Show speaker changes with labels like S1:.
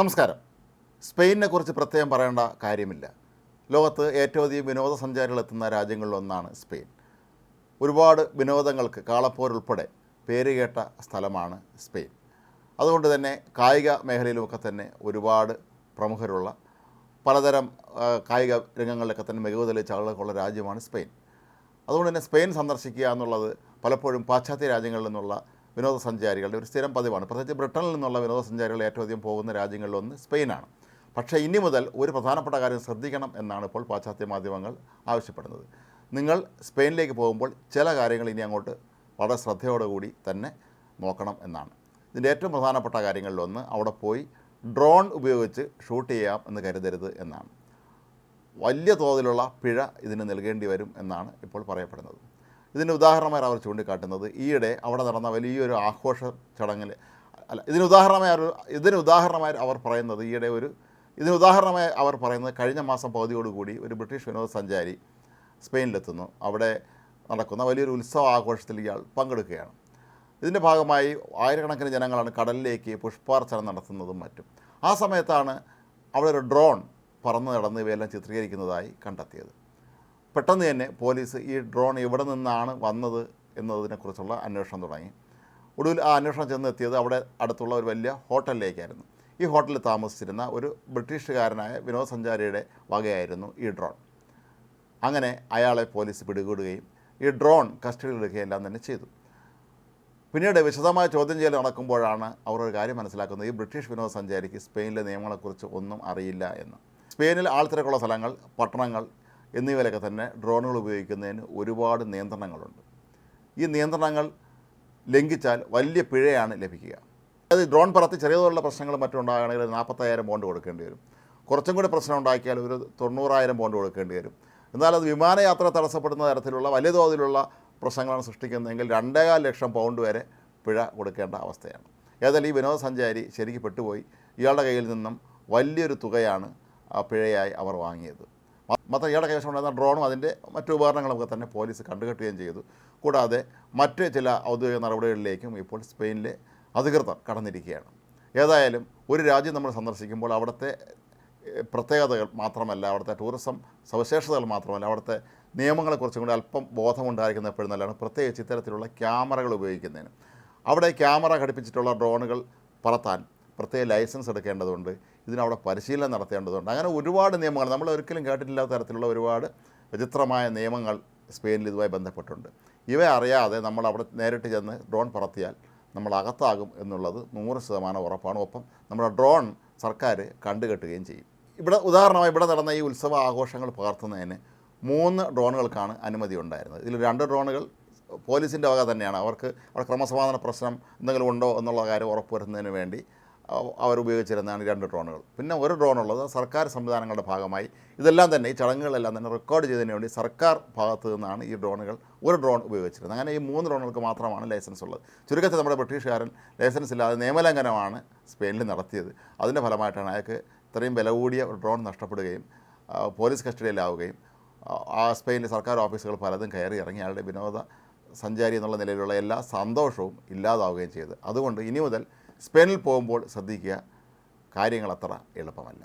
S1: നമസ്കാരം. സ്പെയിനെ കുറിച്ച് പ്രത്യേകം പറയേണ്ട കാര്യമില്ല. ലോകത്ത് ഏറ്റവും അധികം വിനോദസഞ്ചാരികൾ എത്തുന്ന രാജ്യങ്ങളിലൊന്നാണ് സ്പെയിൻ. ഒരുപാട് വിനോദങ്ങൾക്ക് കാളപ്പോരുൾപ്പെടെ പേരുകേട്ട സ്ഥലമാണ് സ്പെയിൻ. അതുകൊണ്ട് തന്നെ കായിക മേഖലയിലുമൊക്കെ തന്നെ ഒരുപാട് പ്രമുഖരുള്ള പലതരം കായിക രംഗങ്ങളിലൊക്കെ തന്നെ മികവ് തെളിയിച്ച ആളുകൾക്കുള്ള രാജ്യമാണ് സ്പെയിൻ. അതുകൊണ്ട് തന്നെ സ്പെയിൻ സന്ദർശിക്കുക എന്നുള്ളത് പലപ്പോഴും പാശ്ചാത്യ രാജ്യങ്ങളിൽ നിന്നുള്ള വിനോദസഞ്ചാരികളുടെ ഒരു സ്ഥിരം പതിവാണ്. പ്രത്യേകിച്ച് ബ്രിട്ടനിൽ നിന്നുള്ള വിനോദസഞ്ചാരികൾ ഏറ്റവും അധികം പോകുന്ന രാജ്യങ്ങളിലൊന്ന് സ്പെയിനാണ്. പക്ഷേ ഇനി മുതൽ ഒരു പ്രധാനപ്പെട്ട കാര്യം ശ്രദ്ധിക്കണം എന്നാണ് ഇപ്പോൾ പാശ്ചാത്യ മാധ്യമങ്ങൾ ആവശ്യപ്പെടുന്നത്. നിങ്ങൾ സ്പെയിനിലേക്ക് പോകുമ്പോൾ ചില കാര്യങ്ങൾ ഇനി അങ്ങോട്ട് വളരെ ശ്രദ്ധയോടുകൂടി തന്നെ നോക്കണം എന്നാണ്. ഇതിന്റെ ഏറ്റവും പ്രധാനപ്പെട്ട കാര്യങ്ങളിലൊന്ന് അവിടെ പോയി ഡ്രോൺ ഉപയോഗിച്ച് ഷൂട്ട് ചെയ്യാം എന്ന് കരുതരുത് എന്നാണ്. വലിയ തോതിലുള്ള പിഴ ഇതിന് നൽകേണ്ടി വരും എന്നാണ് ഇപ്പോൾ പറയപ്പെടുന്നത്. ഇതിന് ഉദാഹരണമായി അവർ ചൂണ്ടിക്കാട്ടുന്നത് ഈയിടെ അവിടെ നടന്ന വലിയൊരു ആഘോഷ ചടങ്ങിൽ. അല്ല ഇതിന് ഉദാഹരണമായി ഒരു ഇതിന് ഉദാഹരണമായി അവർ പറയുന്നത് ഈയിടെ ഒരു ഇതിന് ഉദാഹരണമായി അവർ പറയുന്നത് കഴിഞ്ഞ മാസം പകുതിയോടുകൂടി ഒരു ബ്രിട്ടീഷ് വിനോദസഞ്ചാരി സ്പെയിനിലെത്തുന്നു. അവിടെ നടക്കുന്ന വലിയൊരു ഉത്സവ ആഘോഷത്തിൽ ഇയാൾ പങ്കെടുക്കുകയാണ്. ഇതിന്റെ ഭാഗമായി ആയിരക്കണക്കിന് ജനങ്ങളാണ് കടലിലേക്ക് പുഷ്പാർച്ചന നടത്തുന്നതും മറ്റും. ആ സമയത്താണ് അവിടെ ഒരു ഡ്രോൺ പറന്ന് നടന്ന് ഇവയെല്ലാം ചിത്രീകരിക്കുന്നതായി കണ്ടെത്തിയത്. പെട്ടെന്ന് തന്നെ പോലീസ് ഈ ഡ്രോൺ എവിടെ നിന്നാണ് വന്നത് എന്നതിനെക്കുറിച്ചുള്ള അന്വേഷണം തുടങ്ങി. ഒടുവിൽ ആ അന്വേഷണം ചെന്നെത്തിയത് അവിടെ അടുത്തുള്ള ഒരു വലിയ ഹോട്ടലിലേക്കായിരുന്നു. ഈ ഹോട്ടലിൽ താമസിച്ചിരുന്ന ഒരു ബ്രിട്ടീഷുകാരനായ വിനോദസഞ്ചാരിയുടെ വകയായിരുന്നു ഈ ഡ്രോൺ. അങ്ങനെ അയാളെ പോലീസ് പിടികൂടുകയും ഈ ഡ്രോൺ കസ്റ്റഡിയിലെടുക്കുകയും എല്ലാം തന്നെ ചെയ്തു. പിന്നീട് വിശദമായ ചോദ്യം ചെയ്യൽ നടക്കുമ്പോഴാണ് അവർ ഒരു കാര്യം മനസ്സിലാക്കുന്നത്. ഈ ബ്രിട്ടീഷ് വിനോദസഞ്ചാരിക്ക് സ്പെയിനിലെ നിയമങ്ങളെക്കുറിച്ച് ഒന്നും അറിയില്ല എന്ന്. സ്പെയിനിൽ ആൾത്തിരക്കുള്ള സ്ഥലങ്ങൾ പട്ടണങ്ങൾ എന്നിവയിലൊക്കെ തന്നെ ഡ്രോണുകൾ ഉപയോഗിക്കുന്നതിന് ഒരുപാട് നിയന്ത്രണങ്ങളുണ്ട്. ഈ നിയന്ത്രണങ്ങൾ ലംഘിച്ചാൽ വലിയ പിഴയാണ് ലഭിക്കുക. അത് ഡ്രോൺ പറത്തി ചെറിയ തോതിലുള്ള പ്രശ്നങ്ങൾ മറ്റും ഉണ്ടാകുകയാണെങ്കിൽ നാൽപ്പത്തയ്യായിരം ബോണ്ട് കൊടുക്കേണ്ടി വരും. കുറച്ചും കൂടി പ്രശ്നം ഉണ്ടാക്കിയാൽ ഒരു തൊണ്ണൂറായിരം ബോണ്ട് കൊടുക്കേണ്ടി വരും. എന്നാൽ അത് വിമാനയാത്ര തടസ്സപ്പെടുന്ന തരത്തിലുള്ള വലിയ തോതിലുള്ള പ്രശ്നങ്ങളാണ് സൃഷ്ടിക്കുന്നതെങ്കിൽ രണ്ടേകാൽ ലക്ഷം പൗണ്ട് വരെ പിഴ കൊടുക്കേണ്ട അവസ്ഥയാണ്. ഏതായാലും ഈ വിനോദസഞ്ചാരി ശരിക്ക് പെട്ടുപോയി. ഇയാളുടെ കയ്യിൽ നിന്നും വലിയൊരു തുകയാണ് പിഴയായി അവർ വാങ്ങിയത്. മാത്രം ഇയാളുടെ കൈവശം ഉണ്ടായിരുന്ന ഡ്രോണും അതിന്റെ മറ്റു ഉപകരണങ്ങളൊക്കെ തന്നെ പോലീസ് കണ്ടുകെട്ടുകയും ചെയ്തു. കൂടാതെ മറ്റ് ചില ഔദ്യോഗിക നടപടികളിലേക്കും ഇപ്പോൾ സ്പെയിനിലെ അധികൃതർ കടന്നിരിക്കുകയാണ്. ഏതായാലും ഒരു രാജ്യം നമ്മൾ സന്ദർശിക്കുമ്പോൾ അവിടുത്തെ പ്രത്യേകതകൾ മാത്രമല്ല അവിടുത്തെ ടൂറിസം സവിശേഷതകൾ മാത്രമല്ല അവിടുത്തെ നിയമങ്ങളെക്കുറിച്ചും കൂടി അല്പം ബോധമുണ്ടായിരിക്കുന്ന എപ്പോഴും നല്ലതാണ് പ്രത്യേകിച്ച് ഇത്തരത്തിലുള്ള ക്യാമറകൾ ഉപയോഗിക്കുന്നതിന്. അവിടെ ക്യാമറ ഘടിപ്പിച്ചിട്ടുള്ള ഡ്രോണുകൾ പറത്താൻ പ്രത്യേക ലൈസൻസ് എടുക്കേണ്ടതുണ്ട് ഇതിനവിടെ പരിശീലനം നടത്തേണ്ടതുണ്ട്. അങ്ങനെ ഒരുപാട് നിയമങ്ങൾ നമ്മൾ ഒരിക്കലും കേട്ടിട്ടില്ലാത്ത തരത്തിലുള്ള ഒരുപാട് വിചിത്രമായ നിയമങ്ങൾ സ്പെയിനിൽ ഇതുമായി ബന്ധപ്പെട്ടുണ്ട്. ഇവ അറിയാതെ നമ്മൾ അവിടെ നേരിട്ട് ചെന്ന് ഡ്രോൺ പറത്തിയാൽ നമ്മൾ അകത്താകും എന്നുള്ളത് നൂറ് ശതമാനം ഉറപ്പാണ്. ഒപ്പം നമ്മുടെ ഡ്രോൺ സർക്കാർ കണ്ടുകെട്ടുകയും ചെയ്യും. ഇവിടെ ഉദാഹരണമായി ഇവിടെ നടന്ന ഈ ഉത്സവ ആഘോഷങ്ങൾ പകർത്തുന്നതിന് മൂന്ന് ഡ്രോണുകൾക്കാണ് അനുമതി ഉണ്ടായിരുന്നത്. ഇതിൽ രണ്ട് ഡ്രോണുകൾ പോലീസിന്റെ വക തന്നെയാണ്. അവർക്ക് അവിടെ ക്രമസമാധാന പ്രശ്നം എന്തെങ്കിലും ഉണ്ടോ എന്നുള്ള കാര്യം ഉറപ്പുവരുത്തുന്നതിന് വേണ്ടി അവർ ഉപയോഗിച്ചിരുന്നതാണ് രണ്ട് ഡ്രോണുകൾ. പിന്നെ ഒരു ഡ്രോൺ ഉള്ളത് സർക്കാർ സംവിധാനങ്ങളുടെ ഭാഗമായി. ഇതെല്ലാം തന്നെ ഈ ചടങ്ങുകളെല്ലാം തന്നെ റെക്കോർഡ് ചെയ്തതിന് വേണ്ടി സർക്കാർ ഭാഗത്തു നിന്നാണ് ഈ ഡ്രോണുകൾ ഒരു ഡ്രോൺ ഉപയോഗിച്ചിരുന്നത്. അങ്ങനെ ഈ മൂന്ന് ഡ്രോണുകൾക്ക് മാത്രമാണ് ലൈസൻസ് ഉള്ളത്. ചുരുക്കത്തിൽ നമ്മുടെ ബ്രിട്ടീഷുകാരൻ ലൈസൻസ് ഇല്ലാതെ നിയമലംഘനമാണ് സ്പെയിനിൽ നടത്തിയത്. അതിന്റെ ഫലമായിട്ടാണ് അയാൾക്ക് ഇത്രയും വില കൂടിയ ഒരു ഡ്രോൺ നഷ്ടപ്പെടുകയും പോലീസ് കസ്റ്റഡിയിലാവുകയും ആ സ്പെയിനിലെ സർക്കാർ ഓഫീസുകൾ പലതും കയറി ഇറങ്ങി അയാളുടെ വിനോദ സഞ്ചാരി എന്നുള്ള നിലയിലുള്ള എല്ലാ സന്തോഷവും ഇല്ലാതാവുകയും ചെയ്തു. അതുകൊണ്ട് ഇനി മുതൽ സ്പെയിനിൽ പോകുമ്പോൾ ശ്രദ്ധിക്കുക കാര്യങ്ങൾ അത്ര എളുപ്പമല്ല.